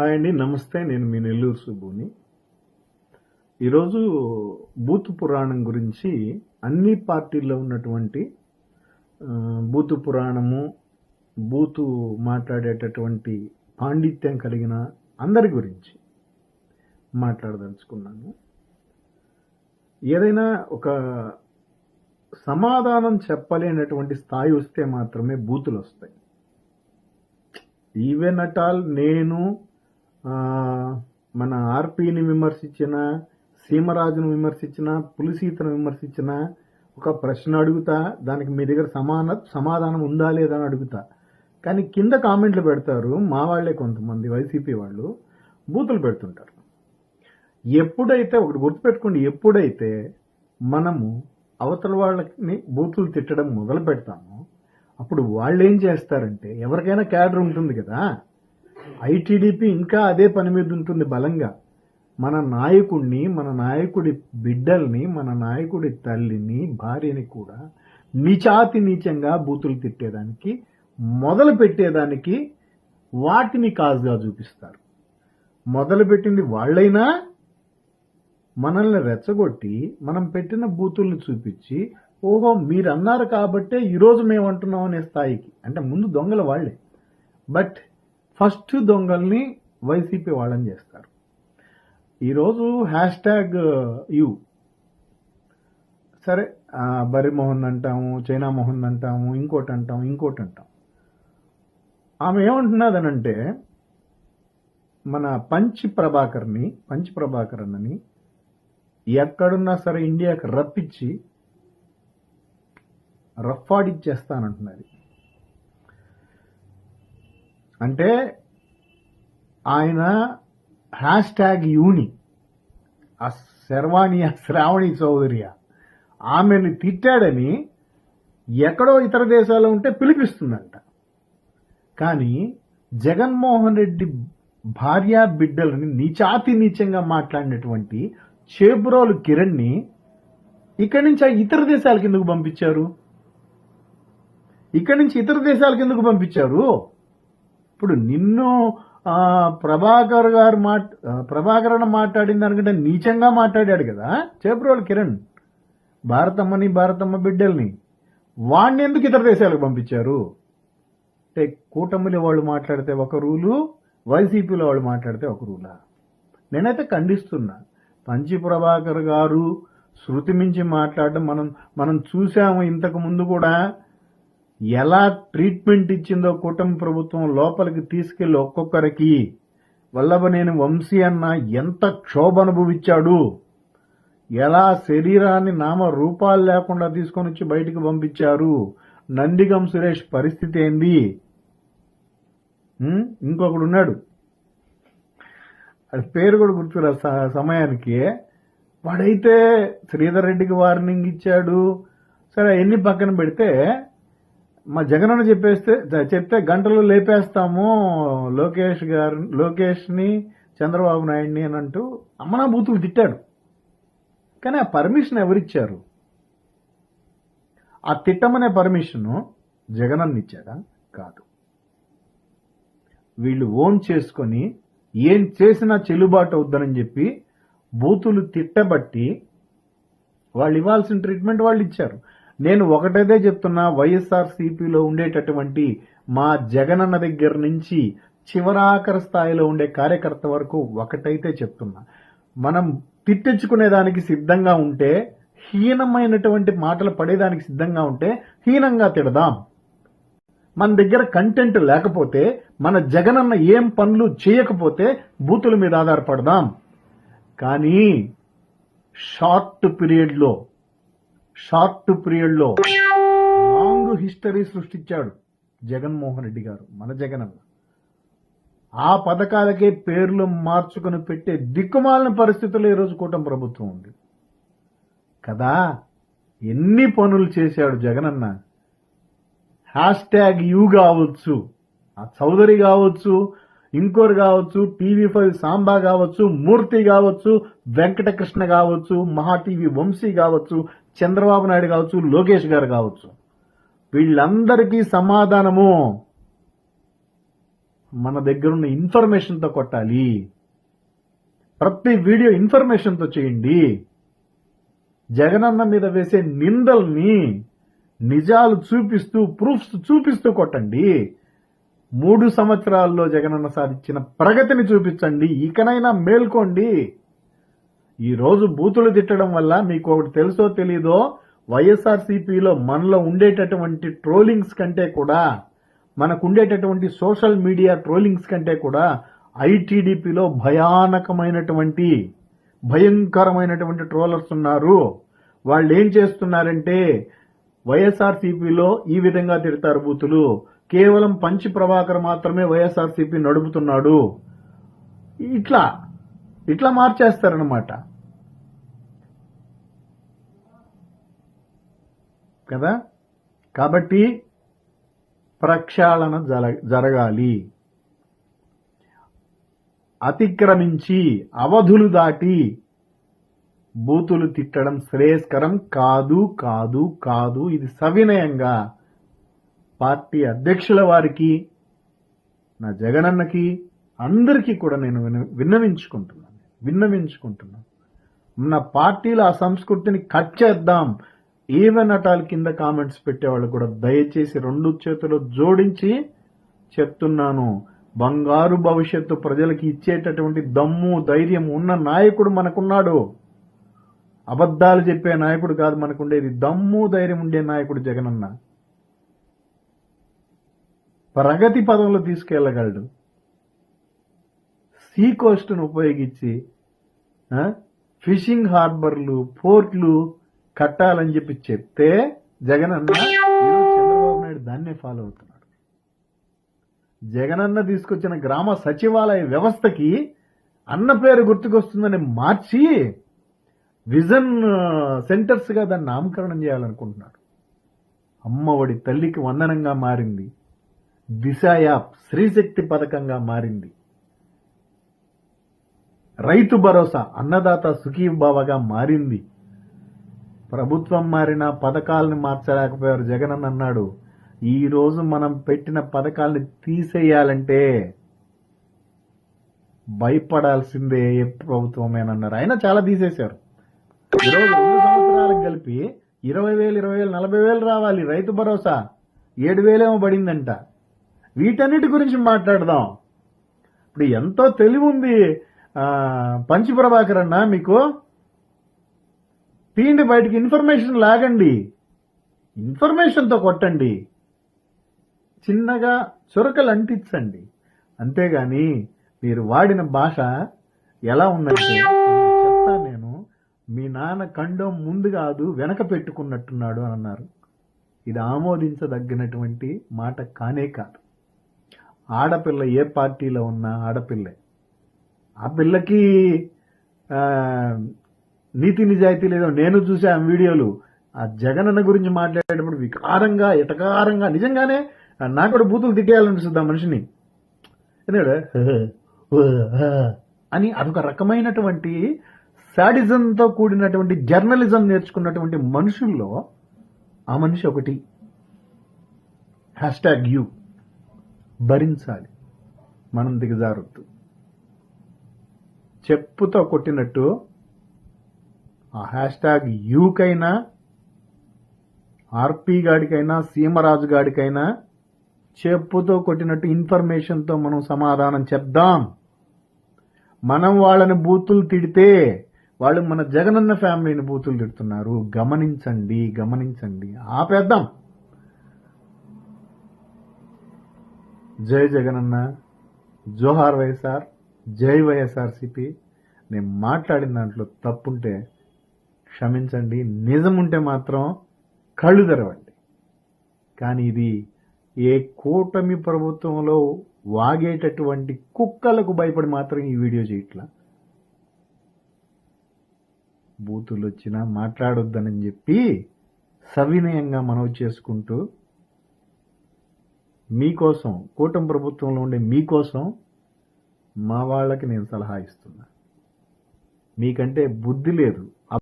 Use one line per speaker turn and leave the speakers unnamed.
Hi అండి నమస్తే నేను మీ నెల్లూరు సుబ్బుని. ఈరోజు బూతు పురాణం గురించి అన్ని పార్టీల్లో ఉన్నటువంటి బూతు పురాణము బూతు మాట్లాడేటటువంటి పాండిత్యం కలిగిన అందరి గురించి మాట్లాడదలుచుకున్నాను. ఏదైనా ఒక సమాధానం చెప్పలేనటువంటి స్థాయి వస్తే మాత్రమే బూతులు వస్తాయి ఈవెన్ అట్ ఆల్ నేను మన ఆర్పిని విమర్శించిన సీమరాజును విమర్శించిన పులిసీతను విమర్శించిన ఒక ప్రశ్న అడుగుతా దానికి మీ దగ్గర సమాన సమాధానం ఉందా లేదా అని అడుగుతా. కానీ కింద కామెంట్లు పెడతారు మా వాళ్ళే కొంతమంది వైసీపీ వాళ్ళు బూతులు పెడుతుంటారు. ఎప్పుడైతే ఒకటి గుర్తుపెట్టుకోండి ఎప్పుడైతే మనము అవతల వాళ్ళని బూతులు తిట్టడం మొదలు పెడతామో అప్పుడు వాళ్ళు ఏం చేస్తారంటే ఎవరికైనా క్యాడర్ ఉంటుంది కదా ఐటీడీపీ ఇంకా అదే పని మీద ఉంటుంది బలంగా. మన నాయకుడిని మన నాయకుడి బిడ్డల్ని మన నాయకుడి తల్లిని భార్యని కూడా నీచాతి నీచంగా బూతులు తిట్టేదానికి మొదలు పెట్టేదానికి వాటిని కాజుగా చూపిస్తారు. మొదలు పెట్టింది వాళ్ళైనా మనల్ని రెచ్చగొట్టి మనం పెట్టిన బూతుల్ని చూపించి ఓహో మీరు అన్నారు కాబట్టే ఈరోజు మేము అంటున్నాం అనే స్థాయికి. అంటే ముందు దొంగలు వాళ్ళే. బట్ ఫస్ట్ దొంగల్ని వైసీపీ వాళ్ళని చేస్తారు. ఈరోజు హ్యాష్ ట్యాగ్ యూ. సరే ఆ, బరి మోహన్ అంటాము చైనా మోహన్ అంటాము ఇంకోటి అంటాం ఇంకోటి అంటాం ఆమె ఏమంటున్నదనంటే మన పంచి ప్రభాకర్ని పంచి ప్రభాకర్ అని ఎక్కడున్నా సరే ఇండియాకి రప్పించి రఫ్ఫాడిచ్చేస్తానంటున్నది. అంటే ఆయన హ్యాష్ ట్యాగ్ యూని ఆ శర్వాణి ఆ శ్రావణి చౌదరియ ఆమెను తిట్టాడని ఎక్కడో ఇతర దేశాల్లో ఉంటే పిలిపిస్తుందంట. కానీ జగన్మోహన్ రెడ్డి భార్య బిడ్డలని నీచాతి నీచంగా మాట్లాడినటువంటి చేబురోలు కిరణ్ని ఇక్కడి నుంచి ఆ ఇతర దేశాలకు ఎందుకు పంపించారు? ఇక్కడి నుంచి ఇతర దేశాలకు ఎందుకు పంపించారు? ఇప్పుడు నిన్ను ప్రభాకర్ గారు మాట్ ప్రభాకర్ అన్న మాట్లాడిన దానికంటే నీచంగా మాట్లాడాడు కదా చేపురోలు కిరణ్. భారతమ్మని భారతమ్మ బిడ్డల్ని. వాణ్ణి ఎందుకు ఇతర దేశాలకు పంపించారు? అంటే కూటమిలో వాళ్ళు మాట్లాడితే ఒక రూలు వైసీపీలో వాళ్ళు మాట్లాడితే ఒక రూలా? నేనైతే ఖండిస్తున్నా. పంచి ప్రభాకర్ గారు శృతి మించి మాట్లాడడం మనం మనం చూసాము ఇంతకు ముందు కూడా. ఎలా ట్రీట్మెంట్ ఇచ్చిందో కూటమి ప్రభుత్వం లోపలికి తీసుకెళ్ళి ఒక్కొక్కరికి వల్లభనేని వంశీ అన్న ఎంత క్షోభ అనుభవించాడు? ఎలా శరీరాన్ని నామ రూపాలు లేకుండా తీసుకొని వచ్చి బయటికి పంపించారు? నందిగం సురేష్ పరిస్థితి ఏంది? ఇంకొకడు ఉన్నాడు. అది పేరు కూడా గుర్తురా సమయానికి. వాడైతే శ్రీధర్ రెడ్డికి వార్నింగ్ ఇచ్చాడు. సరే ఎన్ని పక్కన పెడితే మా జగనన్న చెప్పేస్తే చెప్తే గంటలు లేపేస్తాము లోకేష్ గారు లోకేష్ని చంద్రబాబు నాయుడిని అని అంటూ అమ్మనా బూతులు తిట్టాడు. కానీ ఆ పర్మిషన్ ఎవరిచ్చారు? ఆ తిట్టమనే పర్మిషన్ జగనన్న ఇచ్చాడా? కాదు. వీళ్ళు ఓన్ చేసుకొని ఏం చేసినా చెల్లుబాటు అవుద్దనని చెప్పి బూతులు తిట్టబట్టి వాళ్ళు ఇవ్వాల్సిన ట్రీట్మెంట్ వాళ్ళు ఇచ్చారు నేను ఒకటేదే చెప్తున్నా వైఎస్ఆర్ సిపిలో ఉండేటటువంటి మా జగనన్న దగ్గర నుంచి చివరాఖర స్థాయిలో ఉండే కార్యకర్త వరకు ఒకటైతే చెప్తున్నా. మనం తిట్టించుకునేదానికి సిద్ధంగా ఉంటే హీనమైనటువంటి మాటలు పడేదానికి సిద్ధంగా ఉంటే హీనంగా తిడదాం. మన దగ్గర కంటెంట్ లేకపోతే మన జగనన్న ఏం పనులు చేయకపోతే బూతుల మీద ఆధారపడదాం. కానీ షార్ట్ పీరియడ్లో షార్ట్ పీరియడ్లో లాంగ్ హిస్టరీ సృష్టించాడు జగన్మోహన్ రెడ్డి గారు మన జగనన్న. ఆ పథకాలకే పేర్లు మార్చుకుని పెట్టే దిక్కుమాలిన పరిస్థితుల్లో ఈరోజు కూటమి ప్రభుత్వం ఉంది. కదా ఎన్ని పనులు చేశాడు జగనన్న? హ్యాష్ ట్యాగ్ యూ కావచ్చు ఆ చౌదరి కావచ్చు ఇంకోరు కావచ్చు టీవీ ఫైవ్ సాంబా కావచ్చు మూర్తి కావచ్చు వెంకటకృష్ణ కావచ్చు మహా టీవీ వంశీ కావచ్చు చంద్రబాబు నాయుడు కావచ్చు లోకేష్ గారు కావచ్చు వీళ్ళందరికీ సమాధానము మన దగ్గరున్న ఇన్ఫర్మేషన్తో కొట్టాలి. ప్రతి వీడియో ఇన్ఫర్మేషన్తో చేయండి. జగనన్న మీద వేసే నిందల్ని నిజాలు చూపిస్తూ ప్రూఫ్స్ చూపిస్తూ కొట్టండి. మూడు సంవత్సరాల్లో జగనన్న సాధించిన ప్రగతిని చూపించండి. ఇకనైనా మేల్కోండి. ఈ రోజు బూతులు తిట్టడం వల్ల మీకు ఒకటి తెలుసో తెలీదో వైఎస్ఆర్సీపీలో మనలో ఉండేటటువంటి ట్రోలింగ్స్ కంటే కూడా మనకు ఉండేటటువంటి సోషల్ మీడియా ట్రోలింగ్స్ కంటే కూడా ఐటీడీపీలో భయానకమైనటువంటి భయంకరమైనటువంటి ట్రోలర్స్ ఉన్నారు. వాళ్ళు ఏం చేస్తున్నారంటే వైఎస్ఆర్సీపీలో ఈ విధంగా తిడతారు బూతులు. కేవలం పంచి ప్రభాకర్ మాత్రమే వైఎస్ఆర్సీపీ నడుపుతున్నాడు. ఇట్లా ఇట్లా మార్చేస్తారనమాట కదా? కాబట్టి ప్రక్షాళన జర- జరగాలి. అతిక్రమించి అవధులు దాటి బూతులు తిట్టడం శ్రేయస్కరం. కాదు కాదు కాదు. ఇది సవినయంగా పార్టీ అధ్యక్షుల వారికి నా జగనన్నకి అందరికీ కూడా నేను విన్నవించుకుంటున్నాను. విన్నవించుకుంటున్నాను. మన పార్టీలో ఆ సంస్కృతిని కట్ చేద్దాం. ఈవెన్ అటాల్ కింద కామెంట్స్ పెట్టేవాళ్ళు కూడా దయచేసి రెండు చేతులు జోడించి చెప్తున్నాను. బంగారు భవిష్యత్తు ప్రజలకి ఇచ్చేటటువంటి దమ్ము ధైర్యం ఉన్న నాయకుడు మనకున్నాడు. అబద్ధాలు చెప్పే నాయకుడు కాదు మనకుండేది. దమ్ము ధైర్యం ఉండే నాయకుడు జగనన్న. ప్రగతి పదంలో తీసుకెళ్ళగలడు. సీ కోస్ట్ను ఉపయోగించి ఫిషింగ్ హార్బర్లు పోర్ట్లు కట్టాలని చెప్పి చెప్తే జగనన్న ఈరోజు చంద్రబాబు నాయుడు దాన్నే ఫాలో అవుతున్నాడు. జగనన్న తీసుకొచ్చిన గ్రామ సచివాలయ వ్యవస్థకి అన్న పేరు గుర్తుకొస్తుందని మార్చి విజన్ సెంటర్స్గా దాన్ని నామకరణం చేయాలనుకుంటున్నాడు. అమ్మఒడి తల్లికి వందనంగా మారింది. దిశ యాప్ స్త్రీశక్తి పథకంగా మారింది. రైతు భరోసా అన్నదాత సుఖీభావగా మారింది. ప్రభుత్వం మారిన పథకాలను మార్చలేకపోయారు జగన్ అన్నాడు. ఈరోజు మనం పెట్టిన పథకాలను తీసేయాలంటే భయపడాల్సిందే ఏ ప్రభుత్వమేనన్నారు ఆయన చాలా తీసేశారు. ఈరోజు రెండు సంవత్సరాలకు కలిపి ఇరవై వేలు ఇరవై వేలు నలభై వేలు రావాలి. రైతు భరోసా ఏడు వేలేమో పడిందంట. వీటన్నిటి గురించి మాట్లాడదాం. ఇప్పుడు ఎంతో తెలివి ఉంది పంచి ప్రభాకర్ అన్న మీకు. తీయండి బయటికి ఇన్ఫర్మేషన్ లాగండి. ఇన్ఫర్మేషన్తో కొట్టండి. చిన్నగా చురకలు అంటించండి. అంతేగాని మీరు వాడిన భాష ఎలా ఉందంటే చెప్తా నేను మీ నాన్న కండం ముందు కాదు వెనక పెట్టుకున్నట్టున్నాడు అని అన్నారు. ఇది ఆమోదించదగినటువంటి మాట కానే కాదు. ఆడపిల్ల ఏ పార్టీలో ఉన్నా ఆడపిల్లే. ఆ పిల్లకి నీతి నిజాయితీ లేదో నేను చూసా ఆ వీడియోలు ఆ జగనన్న గురించి మాట్లాడేటప్పుడు వికారంగా ఎటకారంగా నిజంగానే నాకు కూడా బూతులు తిట్టేయాలనిపిస్తుంది ఆ మనిషిని. ఎందుకంటే అని అదొక రకమైనటువంటి సాడిజంతో కూడినటువంటి జర్నలిజం నేర్చుకున్నటువంటి మనుషుల్లో ఆ మనిషి ఒకటి. Hashtag you. భరించాలి. మనం దిగజారొద్దు. చెప్పుతో కొట్టినట్టు ఆ హ్యాష్ ట్యాగ్ యూకైనా ఆర్పి గాడికైనా సీమరాజు గాడికైనా చెప్పుతో కొట్టినట్టు ఇన్ఫర్మేషన్తో మనం సమాధానం చెప్దాం. మనం వాళ్ళని బూతులు తిడితే వాళ్ళు మన జగనన్న ఫ్యామిలీని బూతులు తిడుతున్నారు. గమనించండి గమనించండి. ఆపేద్దాం. జై జగనన్న జోహార్ వైఎస్ఆర్ జై వైఎస్ఆర్సిపి. నేను మాట్లాడిన దాంట్లో తప్పుంటే క్షమించండి. నిజం ఉంటే మాత్రం కళ్ళు తెరవండి. కానీ ఇది ఏ కూటమి ప్రభుత్వంలో వాగేటటువంటి కుక్కలకు భయపడి మాత్రం ఈ వీడియో చేయట్లా. బూతులు వచ్చినా మాట్లాడొద్దనని చెప్పి సవినయంగా మనవి చేసుకుంటూ మీకోసం కూటమి ప్రభుత్వంలో ఉండే మీకోసం మా వాళ్ళకి నేను సలహా ఇస్తున్నా. మీకంటే బుద్ధి లేదు.